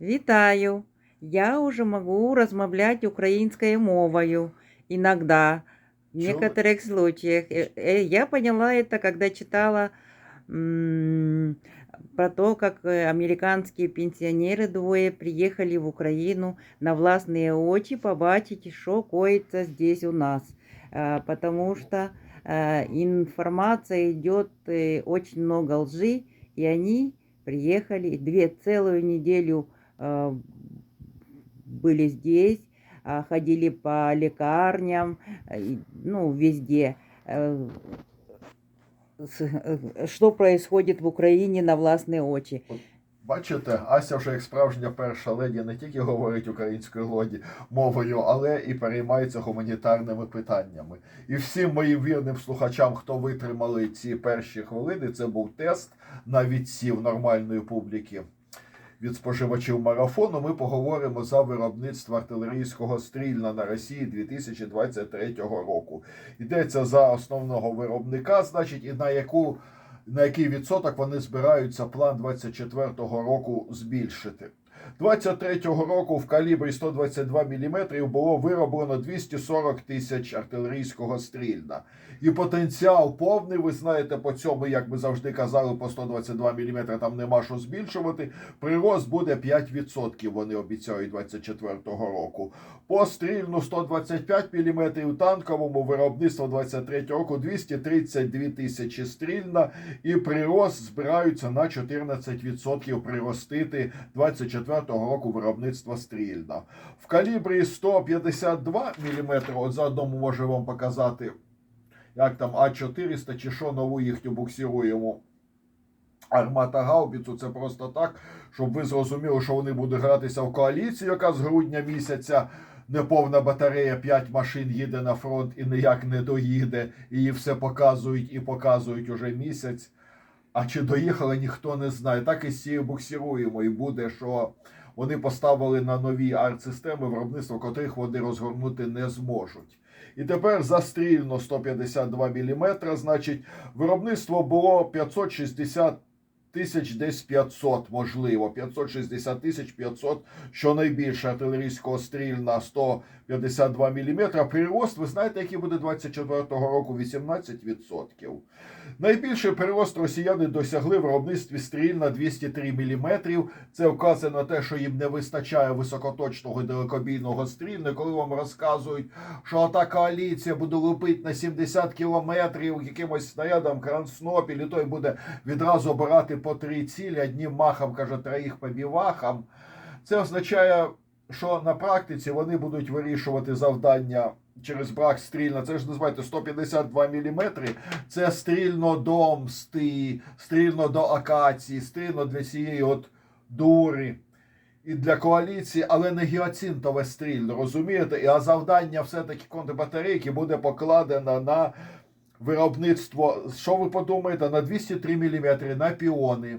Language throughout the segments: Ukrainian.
Вітаю! Я уже могу размовлять украинской мовою иногда, в Чё некоторых случаях. Э, э, Я поняла это, когда читала м, про то, как э, американские пенсионеры двое приехали в Украину на властные очи побачить, что коится здесь у нас. Потому что э, информация идет э, очень много лжи, и они приехали две целую неделю были здесь, а, ходили по лекарням, э, и, ну, везде. Э, с- э, Что происходит в Украине на власные очи. Бачите, Ася вже як справжня перша леді не тільки говорить українською лоді мовою, але і переймається гуманітарними питаннями. І всім моїм вірним слухачам, хто витримали ці перші хвилини, це був тест на відсів нормальної публіки від споживачів марафону. Ми поговоримо за виробництво артилерійського стрільна на Росії 2023 року. Йдеться за основного виробника, значить, і на яку на який відсоток вони збираються план 24-го року збільшити. 23-го року в калібрі 122 мм було вироблено 240 тисяч артилерійського стрільна. І потенціал повний, ви знаєте, по цьому, як ми завжди казали, по 122 мм там нема що збільшувати. Прирост буде 5%, вони обіцяють 24-го року. По стрільну 125 мм, танковому виробництво 23 року 232 тисячі стрільна, і прирост збираються на 14% приростити 24-го року виробництва стрільна. В калібрі 152 мм, от заодно можу вам показати, як там А400 чи що нову їхню буксируємо. Армата Гаубіцу це просто так, щоб ви зрозуміли, що вони будуть гратися в коаліцію, яка з грудня місяця неповна батарея, 5 машин їде на фронт і ніяк не доїде. І її все показують і показують уже місяць. А чи доїхали, ніхто не знає. Так і з цією буксируємо. І буде, що вони поставили на нові арт-системи, виробництво котрих вони розгорнути не зможуть. І тепер застрільно 152 мм, значить, виробництво було 560 тисяч десь 500, можливо, 560 тисяч 500, що найбільше артилерійського стрільна 152 мм. Прирост, ви знаєте, який буде 24-го року? 18%. Найбільший прирост росіяни досягли в виробництві стріль на 203 мм. Це вказує на те, що їм не вистачає високоточного далекобійного стрільна. Коли вам розказують, що та коаліція буде лупити на 70 кілометрів якимось снарядом Кранснопіль, і той буде відразу обирати по три цілі, одним махом, каже, троїх по бівахам. Це означає, що на практиці вони будуть вирішувати завдання через брак стрільна. Це ж називаєте 152 мм. Це стрільно до мсти, стрільно до акації, стрільно для цієї от дури. І для коаліції, але не гіацинтове стрільно, розумієте? А завдання все-таки контрбатарейки буде покладено на виробництво, що ви подумаєте, на 203 мм на піони.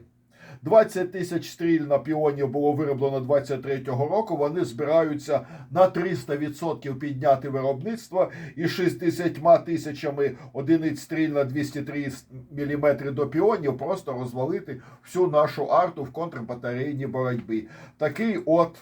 20 тисяч стріль на піонів було вироблено 23-го року. Вони збираються на 300% підняти виробництво і 60 тисячами одиниць стріль на 203 мм до піонів просто розвалити всю нашу арту в контрбатарейній боротьбі. Такий от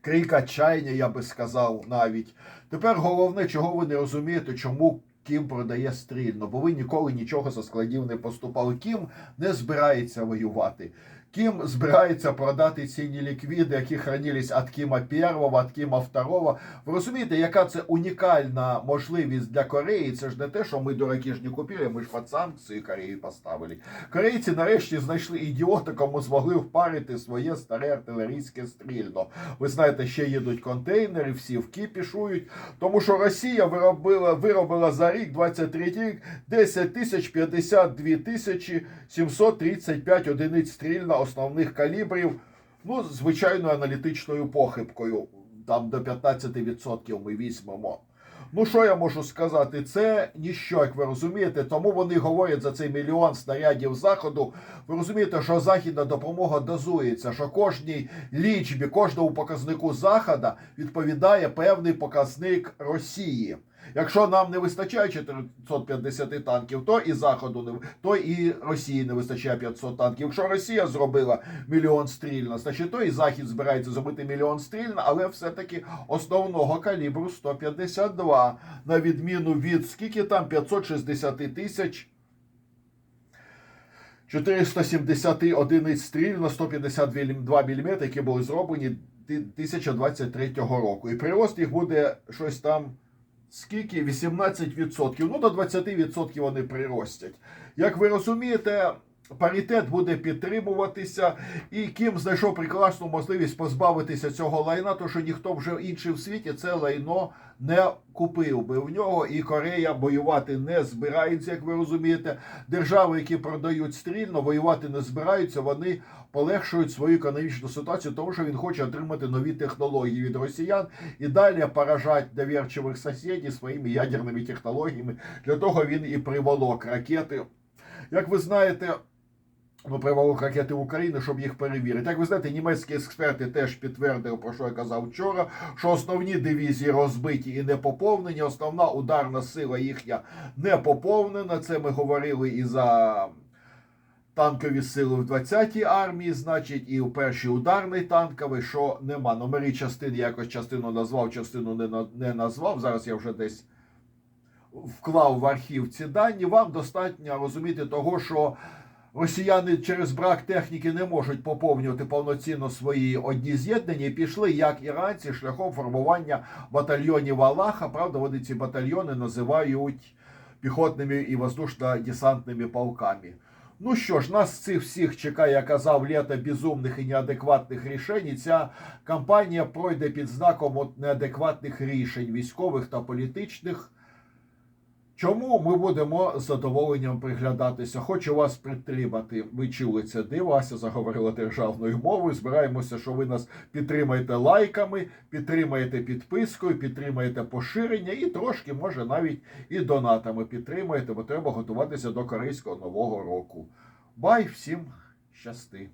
крик отчаяння, я би сказав навіть. Тепер головне, чого ви не розумієте, чому Кім продає стрільно, бо ви ніколи нічого за складів не поступали. Кім не збирається воювати. Ким збирається продати ці неліквіди, які хранились від Кіма першого, від Кіма второго. Ви розумієте, яка це унікальна можливість для Кореї? Це ж не те, що ми дураки ж не купили, ми ж під санкції Кореї поставили. Корейці нарешті знайшли ідіота, кому змогли впарити своє старе артилерійське стрільно. Ви знаєте, ще їдуть контейнери, всі вкіпішують, тому що Росія виробила, виробила за рік 23 рік 10 тисяч 52 тисячі 735 одиниць основних калібрів, ну, звичайною аналітичною похибкою. Там до 15% ми візьмемо. Ну, що я можу сказати? Це ніщо, як ви розумієте, тому вони говорять за цей мільйон снарядів заходу. Ви розумієте, що західна допомога дозується, що кожній лічбі, кожному показнику заходу відповідає певний показник Росії. Якщо нам не вистачає 450 танків, то і Заходу не то і Росії не вистачає 500 танків. Якщо Росія зробила мільйон стрільно, значить то і Захід збирається зробити мільйон стрільно, але все-таки основного калібру 152, на відміну від скільки там 560 тисяч. 470 одиниць стріль на 152 мм, які були зроблені 1023 року. І прирост їх буде щось там скільки? 18%. Ну, до 20% вони приростять. Як ви розумієте, паритет буде підтримуватися, і Кім знайшов прекрасну можливість позбавитися цього лайна, тому що ніхто вже інший в світі це лайно не купив би в нього, і Корея воювати не збирається, як ви розумієте. Держави, які продають стрільно, воювати не збираються, вони полегшують свою економічну ситуацію, тому що він хоче отримати нові технології від росіян і далі поражати довірчивих сусідів своїми ядерними технологіями. Для того він і приволок ракети. Як ви знаєте, ну, приволок ракети в Україну, щоб їх перевірити. Як ви знаєте, німецькі експерти теж підтвердили, про що я казав вчора, що основні дивізії розбиті і не поповнені, основна ударна сила їхня не поповнена. Це ми говорили і за танкові сили в 20-й армії, значить, і у першій ударний танковий, що нема. Номери частин якось частину назвав, частину не, не назвав. Зараз я вже десь вклав в архів ці дані. Вам достатньо розуміти того, що росіяни через брак техніки не можуть поповнювати повноцінно свої одні з'єднання і пішли, як іранці, шляхом формування батальйонів Аллаха. Правда, вони ці батальйони називають піхотними і воздушно-десантними полками. Ну що ж, нас цих всіх чекає, я казав, літо безумних і неадекватних рішень. І Ця кампанія пройде під знаком от неадекватних рішень військових та політичних. Чому ми будемо з задоволенням приглядатися? Хочу вас підтримати. Ви чули це диво. Заговорила державною мовою. Збираємося, що ви нас підтримаєте лайками, підтримаєте підпискою, підтримаєте поширення і трошки, може, навіть і донатами підтримаєте, бо треба готуватися до корейського нового року. Бай всім щасти!